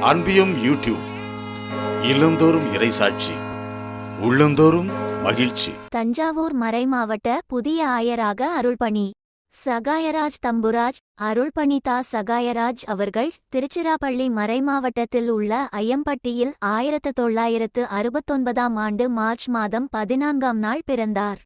அன்பியும் YouTube இல்லந்தோறும் இறைசாட்சி உள்ளந்தோறும் மகிழ்ச்சி. தஞ்சாவூர் மறைமாவட்ட புதிய ஆயராக அருள்பணி. சகாயராஜ் தம்புராஜ் அருள்பணிதா சகாயராஜ் அவர்கள் திருச்சிராப்பள்ளி மறைமாவட்டத்தில் உள்ள ஐயம்பட்டியில் ஆயிரத்து தொள்ளாயிரத்து அறுபத்தொன்பதாம் ஆண்டு மார்ச் மாதம் பதினான்காம் நாள் பிறந்தார்.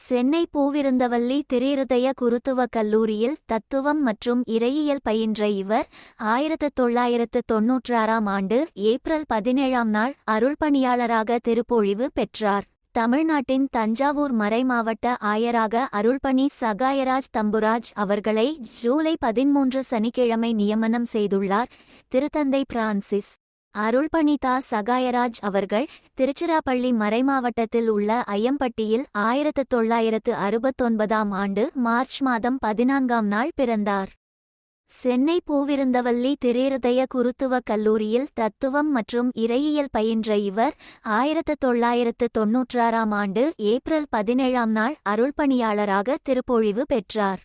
சென்னை பூவிருந்தவல்லி திரிருதய குருத்துவக் கல்லூரியில் தத்துவம் மற்றும் இறையியல் பயின்ற இவர் ஆயிரத்து தொள்ளாயிரத்து தொன்னூற்றாறாம் ஆண்டு ஏப்ரல் பதினேழாம் நாள் அருள்பணியாளராக திருப்பொழிவு பெற்றார். தமிழ்நாட்டின் தஞ்சாவூர் மறைமாவட்ட ஆயராக அருள்பணி சகாயராஜ் தம்புராஜ் அவர்களை ஜூலை பதிமூன்று சனிக்கிழமை நியமனம் செய்துள்ளார். திருத்தந்தை பிரான்சிஸ். அருள்பணிதா சகாயராஜ் அவர்கள் திருச்சிராப்பள்ளி மறைமாவட்டத்தில் உள்ள ஐயம்பட்டியில் ஆயிரத்து தொள்ளாயிரத்து அறுபத்தொன்பதாம் ஆண்டு மார்ச் மாதம் பதினான்காம் நாள் பிறந்தார். சென்னை பூவிருந்தவல்லி திரேருதய குருத்துவக் கல்லூரியில் தத்துவம் மற்றும் இறையியல் பயின்ற இவர் ஆயிரத்து தொள்ளாயிரத்து தொன்னூற்றாறாம் ஆண்டு ஏப்ரல் பதினேழாம் நாள் அருள்பணியாளராக திருப்பொழிவு பெற்றார்.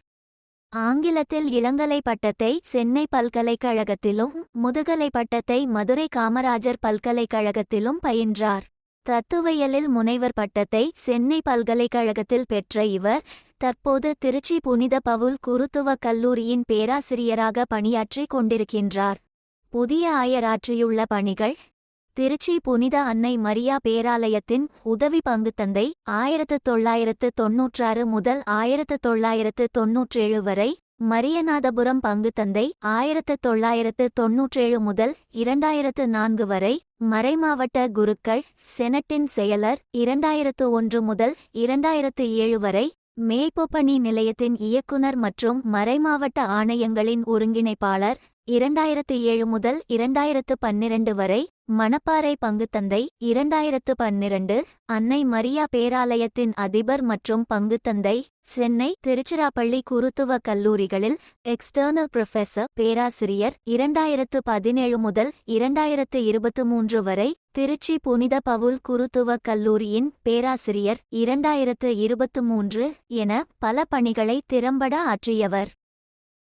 ஆங்கிலத்தில் இளங்கலை பட்டத்தை சென்னை பல்கலைக்கழகத்திலும் முதுகலை பட்டத்தை மதுரை காமராஜர் பல்கலைக்கழகத்திலும் பயின்றார். தத்துவையலில் முனைவர் பட்டத்தை சென்னை பல்கலைக்கழகத்தில் பெற்ற இவர் தற்போது திருச்சி புனித பவுல் குருத்துவக் கல்லூரியின் பேராசிரியராக பணியாற்றிக் கொண்டிருக்கின்றார். புதிய ஆயராற்றியுள்ள பணிகள் திருச்சி புனித அன்னை மரியா பேராலயத்தின் உதவி பங்குத்தந்தை ஆயிரத்து தொள்ளாயிரத்து தொன்னூற்றாறு முதல் ஆயிரத்து தொள்ளாயிரத்து தொன்னூற்றேழு வரை மரியநாதபுரம் பங்குத்தந்தை ஆயிரத்து தொள்ளாயிரத்து தொன்னூற்றேழு முதல் இரண்டாயிரத்து நான்கு வரை மறைமாவட்ட குருக்கள் செனட்டின் செயலர் இரண்டாயிரத்து ஒன்று முதல் இரண்டாயிரத்து ஏழு வரை மேய்ப்பொப்பணி நிலையத்தின் இயக்குனர் மற்றும் மறைமாவட்ட ஆணையங்களின் ஒருங்கிணைப்பாளர் இரண்டாயிரத்து ஏழு முதல் இரண்டாயிரத்து பன்னிரண்டு வரை மணப்பாறை பங்குத்தந்தை இரண்டாயிரத்து பன்னிரண்டு அன்னை மரியா பேராலயத்தின் அதிபர் மற்றும் பங்குத்தந்தை சென்னை திருச்சிராப்பள்ளி குருத்துவ கல்லூரிகளில் எக்ஸ்டர்னல் புரொஃபெசர் பேராசிரியர் இரண்டாயிரத்து பதினேழு முதல் இரண்டாயிரத்து இருபத்து மூன்று வரை திருச்சி புனித பவுல் குருத்துவ கல்லூரியின் பேராசிரியர் இரண்டாயிரத்து இருபத்து மூன்று என பல பணிகளை திறம்பட ஆற்றியவர்.